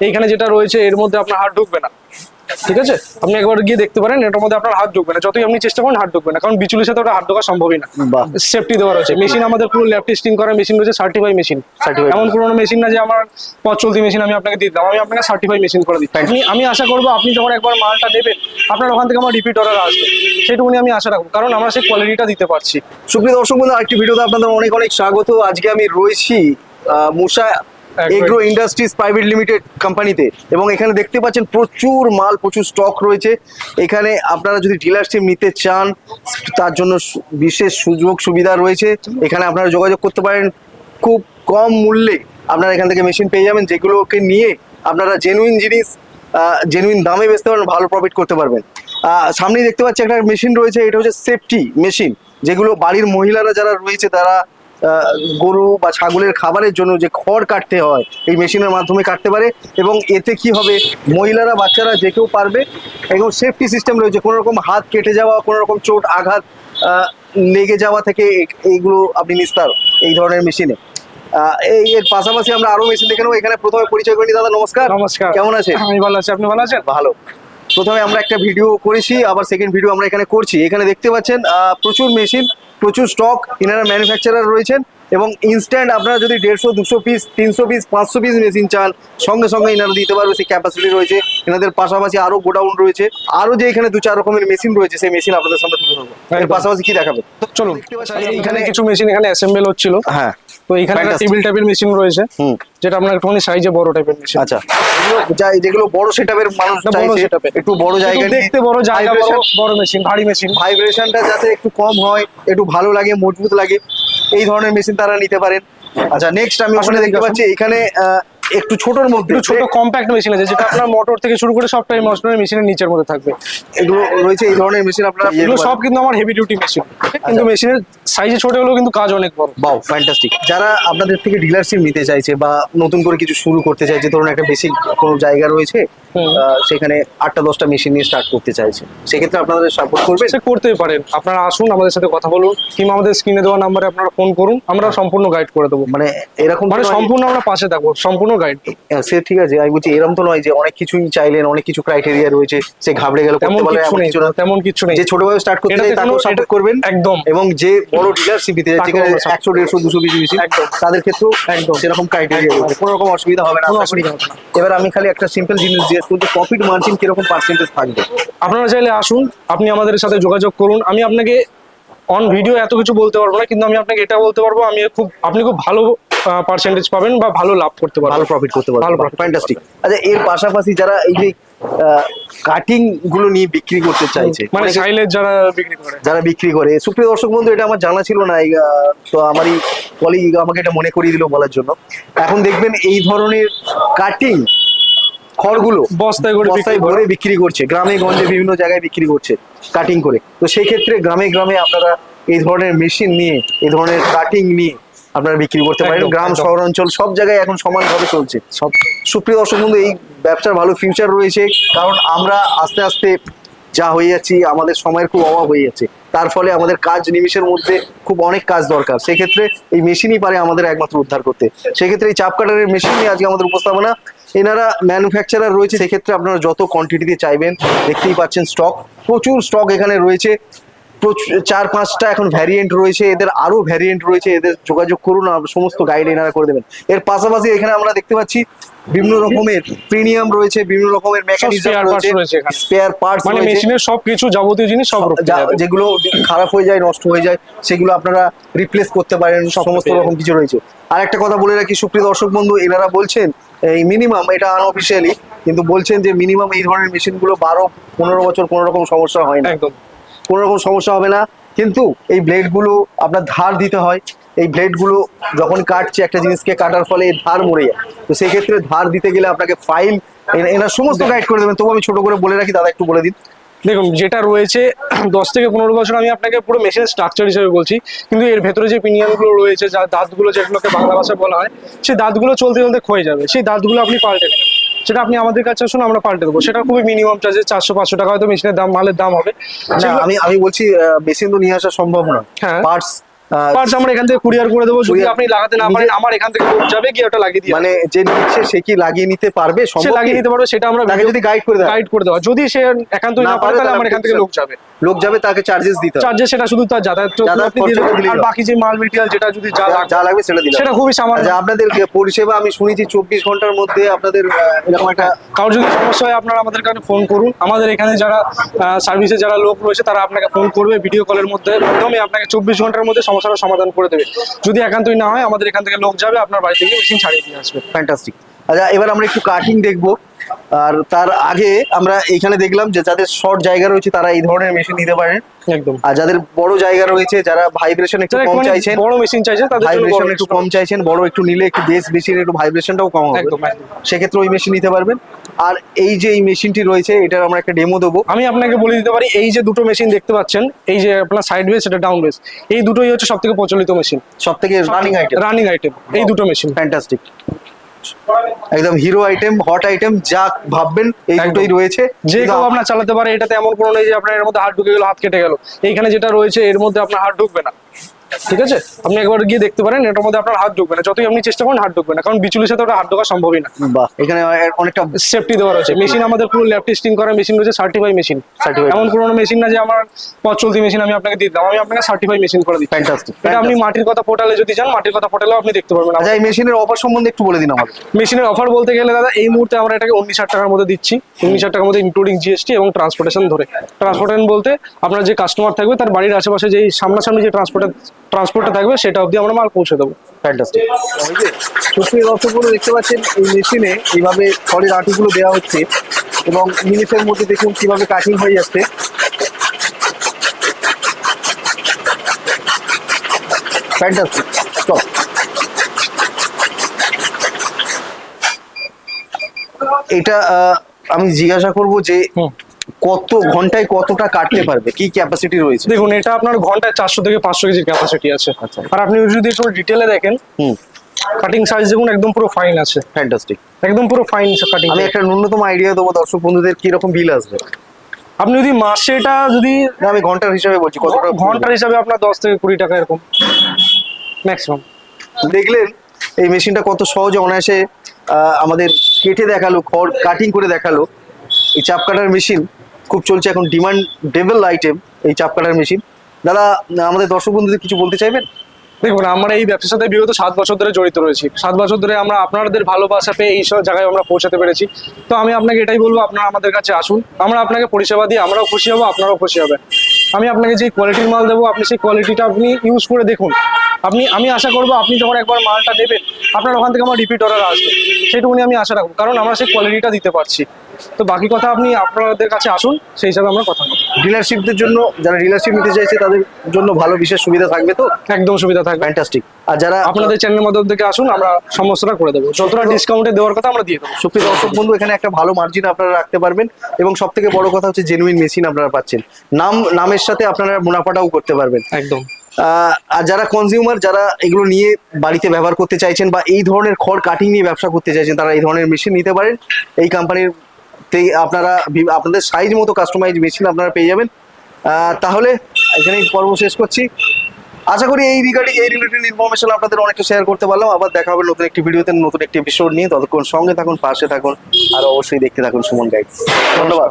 এইখানে যেটা রয়েছে এর মধ্যে আপনার হাত ঢুকবে না। ঠিক আছে? আপনি একবার গিয়ে দেখতে পারেন এটার মধ্যে আপনার হাত ঢুকবে না। যতই আপনি চেষ্টা করেন হাত ঢুকবে না। কারণ বিচুলের সাথে ওটা হাত ঢোকা সম্ভবই না। সেফটি দেওয়া রয়েছে। মেশিন আমাদের পুরো ল্যাব টেস্টিং করা মেশিন রয়েছে সার্টিফাই মেশিন Certified এমন পুরোনো মেশিন না যে আমার পথ চলতি মেশিন আমি আপনাকে দিতাম আমি আপনাকে সার্টিফাই মেশিন করে দিতাম আপনি আমি আশা করব আপনি যখন একবার মালটা নেবেন আপনার ওখান থেকে আমার রিপিট অর্ডার আসবে। সেটুকুনি আমি আশা রাখব। কারণ আমরা সেই কোয়ালিটিটা দিতে পারছি। সুপ্রিয় দর্শক বন্ধু আরেকটি ভিডিওতে আপনাদের অনেক অনেক স্বাগত। আজকে আমি রয়েছি Musa agro industries private limited কোম্পানিতে। এবং এখানে দেখতে পাচ্ছেন প্রচুর মাল, প্রচুর স্টক রয়েছে। এখানে আপনারা যদি ডিলারশিপ নিতে চান, তার জন্য বিশেষ সুযোগ সুবিধা রয়েছে। এখানে আপনারা যোগাযোগ করতে পারেন। খুব কম মূল্যে আপনারা এখান থেকে মেশিন পেয়ে যাবেন, যেগুলোকে নিয়ে আপনারা জেনুইন জিনিস জেনুইন দামে বেচতে পারবেন, ভালো প্রফিট করতে পারবেন। সামনেই দেখতে পাচ্ছি একটা মেশিন রয়েছে, এটা হচ্ছে সেফটি মেশিন যেগুলো বাড়ির মহিলারা যারা রয়েছে, তারা গরু বা ছাগলের খাবারের জন্য যে খড় কাটতে হয় এই মেশিনের মাধ্যমে কাটতে পারে এবং এতে কি হবে মহিলারা বাচ্চারা যে কেউ পারবে এবং সেফটি সিস্টেম রয়েছে। কোনো রকম হাত কেটে যাওয়া কোনো রকম চোট আঘাত লেগে যাওয়া থেকে এইগুলো আপনি নিস্তার এই ধরনের মেশিনে। এই এর পাশাপাশি আমরা আরও মেশিন দেখে নেব। এখানে প্রথমে পরিচয় করে দাদা নমস্কার। নমস্কার। কেমন আছে আমি ভালো আছি আপনি ভালো আছেন? ভালো। প্রথমে আমরা একটা ভিডিও করেছি, আবার সেকেন্ড ভিডিও আমরা এখানে করছি। এখানে দেখতে পাচ্ছেন প্রচুর মেশিন প্রচুর স্টক ইনারা ম্যানুফ্যাকচারার রয়েছেন এবং ইনস্ট্যান্ট আপনারা যদি দেড়শো, দুশো পিস তিনশো পিস পাঁচশো পিস মেশিন চান, সঙ্গে সঙ্গে এনারা দিতে পারবে, সেই ক্যাপাসিটি রয়েছে। এনাদের পাশাপাশি আরও গোডাউন রয়েছে। আরও যে এখানে দু চার রকমের মেশিন রয়েছে, সেই মেশিন আপনাদের সামনে তুলে এর পাশাপাশি কি দেখাবে? চলুন দেখতে পাচ্ছি। এইখানে এখানে কিছু মেশিন এখানে অ্যাসেম্বল হচ্ছিল। হ্যাঁ তো এখানে একটা Fantastic. টেবিল টাইপের মেশিন রয়েছে হুম। যেটা আপনার একটুখানি সাইজে বড় টাইপের মেশিন আচ্ছা যেগুলো বড় সেটআপের মানুষ চাইছে একটু বড় জায়গা দেখতে বড় জায়গা বড় মেশিন ভারী মেশিন ভাইব্রেশনটা যাতে একটু কম হয় একটু ভালো লাগে মজবুত লাগে এই ধরনের মেশিন তারা নিতে পারেন। আচ্ছা নেক্সট আমি ওখানে দেখতে পাচ্ছি এখানে একটু ছোটর মধ্যে। ছোট কম্প্যাক্ট মেশিন আছে যেটা আপনার মোটর থেকে শুরু করে সবটাই মোটরের মেশিনের নিচের মধ্যে থাকবে। এগুলো রয়েছে এই ধরনের মেশিন আপনারা এগুলো সব কিন্তু আমার হেভি ডিউটি মেশিন কিন্তু মেশিনের সাইজে ছোট হলেও কিন্তু কাজ অনেক বড়। বাও ফ্যান্টাস্টিক যারা আপনাদের থেকে ডিলারশিপ নিতে চাইছে বা নতুন করে কিছু শুরু করতে চাইছে ধরুন একটা বেসিক কোনো জায়গা রয়েছে সেখানে আটটা দশটা মেশিন নিয়ে স্টার্ট করতে চাইছে সেক্ষেত্রে আপনাদের সাপোর্ট করবে? সে করতেই পারেন। আপনারা আসুন আমাদের সাথে কথা বলুন কিংবা আমাদের স্ক্রিনে দেওয়া নাম্বারে আপনারা ফোন করুন আমরা সম্পূর্ণ গাইড করে দেবো। মানে এরকম মানে সম্পূর্ণ আমরা পাশে থাকব সম্পূর্ণ গাইড হ্যাঁ, সে ঠিক আছে আমি বলছি এরকম তো নয় যে অনেক কিছুই চাইলেন অনেক কিছু ক্রাইটেরিয়া রয়েছে সে ঘাবড়ে গেল তেমন করতে পারবে এমন কিছু না। তেমন কিছু নেই। যে ছোটভাবে স্টার্ট করতে চাই তাকেও সাপোর্ট করবেন। একদম। এবং যে বড় ডিলারশিপ দিতে যেখানে। তাদের ক্ষেত্রেও একদম। সেরকম ক্রাইটেরিয়া রয়েছে। কোনো রকম অসুবিধা হবে না কোনো আশা অসুবিধা হবে না। এবার আমি খালি একটা সিম্পল জিনিস জিজ্ঞেস প্রফিট মার্জিন কীরকম পার্সেন্টেজ থাকবে? আপনারা চাইলে আসুন আপনি আমাদের সাথে যোগাযোগ করুন। আমি আপনাকে অন ভিডিও এত কিছু বলতে পারব না কিন্তু আমি আপনাকে এটা বলতে পারব আমি খুব আপনি খুব ভালো পার্সেন্টেজ পাবেন বা ভালো লাভ করতে পারবেন। ভালো প্রফিট করতে পারবে ভালো ফ্যান্টাস্টিক আচ্ছা এর পাশাপাশি যারা এই যে কাটিংগুলো নিয়ে বিক্রি করতে চাইছে মানে সাইলেজ যারা বিক্রি করে। যারা বিক্রি করে। সুপ্রিয় দর্শক বন্ধু এটা আমার জানা ছিল না তো আমারই কলিগ আমাকে এটা মনে করিয়ে দিল বলার জন্য। এখন দেখবেন এই ধরনের কাটিং খড়গুলো বস্তায় করে বস্তায় ভরে বিক্রি করছে গ্রামে গঞ্জে বিভিন্ন জায়গায় বিক্রি করছে কাটিং করে। তো সেই ক্ষেত্রে গ্রামে গ্রামে আপনারা এই ধরনের মেশিন নিয়ে এই ধরনের কাটিং নিয়ে আপনারা বিক্রি করতে পারেন। গ্রাম। শহর অঞ্চল সব জায়গায় এখন সমানভাবে চলছে। সব সুপ্রিয় দর্শক বন্ধু এই ব্যবসার ভালো ফিউচার রয়েছে। কারণ আমরা আস্তে আস্তে যা হয়ে যাচ্ছি আমাদের সময়ের খুব অভাব হয়ে যাচ্ছে। তার ফলে আমাদের কাজ নিমিষের মধ্যে খুব অনেক কাজ দরকার। সেক্ষেত্রে এই মেশিনই পারে আমাদের একমাত্র উদ্ধার করতে। সেক্ষেত্রে এই চাপ কাটারের মেশিন নিয়ে আজকে আমাদের উপস্থাপনা। এনারা ম্যানুফ্যাকচারার রয়েছে সেক্ষেত্রে আপনারা যত কোয়ান্টিটিতে চাইবেন দেখতেই পাচ্ছেন স্টক প্রচুর স্টক এখানে রয়েছে। চার পাঁচটা এখন ভ্যারিয়েন্ট রয়েছে এদের আরও ভ্যারিয়েন্ট রয়েছে এদের যোগাযোগ করুন সমস্ত গাইড এনারা করে দেবেন। এর পাশাপাশি এখানে আমরা দেখতে পাচ্ছি বিভিন্ন রকমের প্রিমিয়াম রয়েছে বিভিন্ন রকমের মেকানিজম রয়েছে রয়েছে স্পেয়ার পার্টস মানে মেশিনের সবকিছু যাবতীয় জিনিস সব যেগুলো খারাপ হয়ে যায় নষ্ট হয়ে যায় সেগুলো আপনারা রিপ্লেস করতে পারেন সমস্ত রকম কিছু রয়েছে। আর একটা কথা বলে রাখি সুপ্রিয় দর্শক বন্ধু এনারা বলছেন এই মিনিমাম এটা আনঅফিসিয়ালি কিন্তু বলছেন যে মিনিমাম এই ধরনের মেশিনগুলো বারো পনেরো বছর কোনো রকম সমস্যা হয় না। একদম। কোনো রকম সমস্যা হবে না। কিন্তু এই ব্লেডগুলো আপনার ধার দিতে হয়। এই ব্লেডগুলো যখন কাটছে, একটা জিনিসকে কাটার ফলে এই ধার মরে যায়। তো সেই ক্ষেত্রে ধার দিতে গেলে আপনাকে ফাইল এনার সমস্ত গাইড করে দেবেন। তবু আমি ছোট করে বলে রাখি, দাদা একটু বলে দিন। দেখুন, যেটা রয়েছে, দশ থেকে পনেরো বছর আমি আপনাকে পুরো মেশিন স্ট্রাকচার হিসেবে বলছি। কিন্তু এর ভেতরে যে পিনিয়ানগুলো রয়েছে, যা দাঁতগুলো যেগুলোকে বাংলা ভাষায় বলা হয়, সেই দাঁতগুলো চলতে চলতে ক্ষয়ে যাবে। সেই দাঁতগুলো আপনি পাল্টে নেবেন সেটা আপনি আমাদের কাছে আসুন আমরা পাল্টে দেবো। সেটা খুবই মিনিমাম চার্জে চারশো পাঁচশো টাকা হয়তো মেশিনের দাম মালের দাম হবে। আমি আমি বলছি মেশিন তো নিয়ে আসা সম্ভব না হ্যাঁ। পার্টস পার্টস আমরা এখান থেকে কুরিয়ার করে দেবো। যদি আপনি লাগাতে না পারেন আমার এখান থেকে যাবে গিয়ে ওটা লাগিয়ে দিয়ে মানে যে নিচ্ছে সে কি লাগিয়ে নিতে পারবে? সে লাগিয়ে নিতে পারবে সেটা আমরা তাকে যদি guide করে দেওয়া। গাইড করে দেওয়া। যদি সে একান্তই না পারে তাহলে আমার এখান থেকে লোক যাবে। লোক যাবে তাকে চার্জেস দিতে চার্জেস সেটা শুধু তার যাতায়াত আর বাকি যে মাল মেটেরিয়াল যেটা যদি যা যা লাগবে সেটা দিলে সেটা খুবই সামান্য। আচ্ছা আপনাদের পরিষেবা আমি শুনেছি চব্বিশ ঘণ্টার মধ্যে আপনাদের এরকম একটা কারোর যদি সমস্যা হয় আপনারা আমাদের কাছে ফোন করুন। আমাদের এখানে যারা সার্ভিসে যারা লোক রয়েছে তারা আপনাকে ফোন করবে ভিডিও কলের মধ্যে। মাধ্যমে আপনাকে চব্বিশ ঘণ্টার মধ্যে সমস্যার সমাধান করে দেবে। যদি একান্তই না হয় আমাদের এখান থেকে লোক যাবে আপনার বাড়ি থেকে মেশিন ছাড়িয়ে দিয়ে আসবে। ফ্যান্টাস্টিক আচ্ছা এবার আমরা একটু কাটিং দেখব। আর তার আগে আমরা এইখানে দেখলাম যে যাদের শর্ট জায়গা রয়েছে তারা এই ধরনের মেশিন নিতে পারেন। একদম। আর যাদের বড় জায়গা রয়েছে যারা ভাইব্রেশন একটু কম চাইছেন বড় মেশিন চাইছে তাদের ভাইব্রেশন একটু কম চাইছেন বড় একটু নিলে একটু বেস বেশি একটু ভাইব্রেশনটাও কম হবে। সেক্ষেত্রে ওই মেশিন নিতে পারবেন। আর এই যে এই মেশিনটি রয়েছে এটার আমরা একটা ডেমো দেবো। আমি আপনাকে বলে দিতে পারি এই যে দুটো মেশিন দেখতে পাচ্ছেন এই যে আপনার সাইড বেস এটা ডাউন বেস এই দুটোই হচ্ছে সব থেকে প্রচলিত মেশিন সব থেকে রানিং আইটেম রানিং আইটেম এই দুটো মেশিন ফ্যান্টাস্টিক একদম হিরো আইটেম হট আইটেম যা ভাববেন এই দুটোই রয়েছে। যে কেউ আপনার চালাতে পারে এটাতে এমন কোনো নেই যে আপনার এর মধ্যে হাত ঢুকে গেল হাত কেটে গেল। এইখানে যেটা রয়েছে এর মধ্যে আপনার হাত ঢুকবে না। ঠিক আছে? আপনি একবার গিয়ে দেখতে পারেন এটার মধ্যে আপনার হাত ঢুকবে না। যতই আপনি চেষ্টা করেন হাত ঢুকবে না। কারণ বিচুলির সাথে ওটা হাত ঢোকা সম্ভবই না। বাহ এখানে অনেকটা সেফটি দেওয়া রয়েছে। মেশিন আমাদের পুরো ল্যাব টেস্টিং করা মেশিন রয়েছে সার্টিফাই মেশিন এমন কোনো মেশিন না যে আমার পথ চলতি মেশিন আমি আপনাকে দিয়ে দিলাম। আমি আপনাকে সার্টিফাই মেশিন করে দিই ফ্যান্টাস্টিক এটা আপনি মাটির কথা পোর্টালে যদি যান মাটির কথা পোর্টালেও আপনি দেখতে পারবেন। আচ্ছা এই মেশিনের অফার সম্বন্ধে একটু বলে দিন আমাদের মেশিনের অফার বলতে গেলে দাদা এই মুহূর্তে আমরা এটাকে উনিশ হাজার টাকার মধ্যে দিচ্ছি। উনিশ হাজার টাকার মধ্যে ইনক্লুডিং জিএসটি এবং ট্রান্সপোর্টেশন ধরে। ট্রান্সপোর্টেশন বলতে আপনার যে কাস্টমার থাকবে তার বাড়ির আশেপাশে যে সামনাসামনি যে ট্রান্সপোর্টে ট্রান্সপোর্টে থাকবে সেটা অবধি আমরা মাল পৌঁছে দেবো। ফ্যান্টাস্টিক দেখতে পাচ্ছেন এই মেশিনে এইভাবে খড়ের আটিগুলো দেওয়া হচ্ছে এবং মিনিটের মধ্যে দেখুন কীভাবে কাটিং হয়ে যাচ্ছে। ফ্যান্টাস্টিক এটা আমি জিজ্ঞাসা করব যে হুম। কত ঘন্টায় কতটা কাটতে পারবে? কি ক্যাপাসিটি রয়েছে? দেখুন এটা আপনার ঘন্টায় চারশো থেকে পাঁচশো কেজির ক্যাপাসিটি আছে। আচ্ছা। আর আপনি যদি একটু ডিটেলে দেখেন হুম। কাটিং সাইজ দেখুন একদম পুরো ফাইন আছে। ফ্যান্টাস্টিক একদম পুরো ফাইন কাটিং আমি একটা ন্যূনতম আইডিয়া দেবো দর্শক বন্ধুদের কি রকম বিল আসবে? আপনি যদি মাসে এটা যদি আমি ঘণ্টার হিসাবে বলছি কত ঘণ্টার হিসাবে আপনার দশ থেকে কুড়ি টাকা এরকম। ম্যাক্সিমাম দেখলেন এই মেশিনটা কত সহজে অনায়াসে আমাদের কেটে দেখাল খড় কাটিং করে দেখাল। এই চাপ কাটার মেশিন খুব চলছে এখন ডিমান্ড ডেবল আইটেম এই চাপ কাটার মেশিন দাদা, আমাদের দর্শক বন্ধুদের কিছু বলতে চাইবেন? দেখুন, আমরা এই ব্যবসার সাথে বিগত সাত বছর ধরে জড়িত রয়েছি। সাত বছর ধরে আমরা আপনাদের ভালোবাসা পেয়ে এই সব জায়গায় আমরা পৌঁছাতে পেরেছি। তো আমি আপনাকে এটাই বলব, আপনারা আমাদের কাছে আসুন। আমরা আপনাকে পরিষেবা দিই, আমরাও খুশি হব, আপনারাও খুশি হবেন। আমি আপনাকে যে কোয়ালিটির মাল দেবো, আপনি সেই কোয়ালিটিটা আপনি ইউজ করে দেখুন। আপনি, আমি আশা করব আপনি যখন একবার মালটা নেবেন, আপনার ওখান থেকে আমার রিপিট অর্ডার আসবে। সেটুকুনি আমি আশা রাখব, কারণ আমরা সেই কোয়ালিটিটা দিতে পারছি। তো বাকি কথা আপনি আপনাদের কাছে আসুন সেই হিসাবে আমরা কথা বলব। ডিলারশিপদের জন্য যারা ডিলারশিপ নিতে চাইছে তাদের জন্য ভালো বিশেষ সুবিধা থাকবে তো? একদম সুবিধা থাকবে। ফ্যান্টাস্টিক আর যারা আপনাদের চ্যানেলের মাধ্যম থেকে আসুন আমরা সমস্তটা করে দেবো। যতটা ডিসকাউন্টে দেওয়ার কথা আমরা দিয়ে দেবো। সুপ্রিয় দর্শক বন্ধু এখানে একটা ভালো মার্জিন আপনারা রাখতে পারবেন। এবং সব থেকে বড় কথা হচ্ছে জেনুইন মেশিন আপনারা পাচ্ছেন। নাম নামের সাথে আপনারা মুনাফাটাও করতে পারবেন। একদম। আর যারা কনজিউমার যারা এগুলো নিয়ে বাড়িতে ব্যবহার করতে চাইছেন বা এই ধরনের খড় কাটিং নিয়ে ব্যবসা করতে চাইছেন তারা এই ধরনের মেশিন নিতে পারেন। এই কোম্পানির আপনারা আপনাদের সাইজ মতো কাস্টমাইজ মেশিন আপনারা পেয়ে যাবেন। তাহলে এখানেই পর্ব শেষ করছি। আশা করি এই রিগার্ডিং এই রিলেটেড ইনফরমেশন আপনাদের অনেকটা শেয়ার করতে পারলাম। আবার দেখা হবে নতুন একটি ভিডিওতে নতুন একটি এপিসোড নিয়ে। ততক্ষণ সঙ্গে থাকুন, পাশে থাকুন, আর অবশ্যই দেখতে থাকুন সুমন গাইড ধন্যবাদ।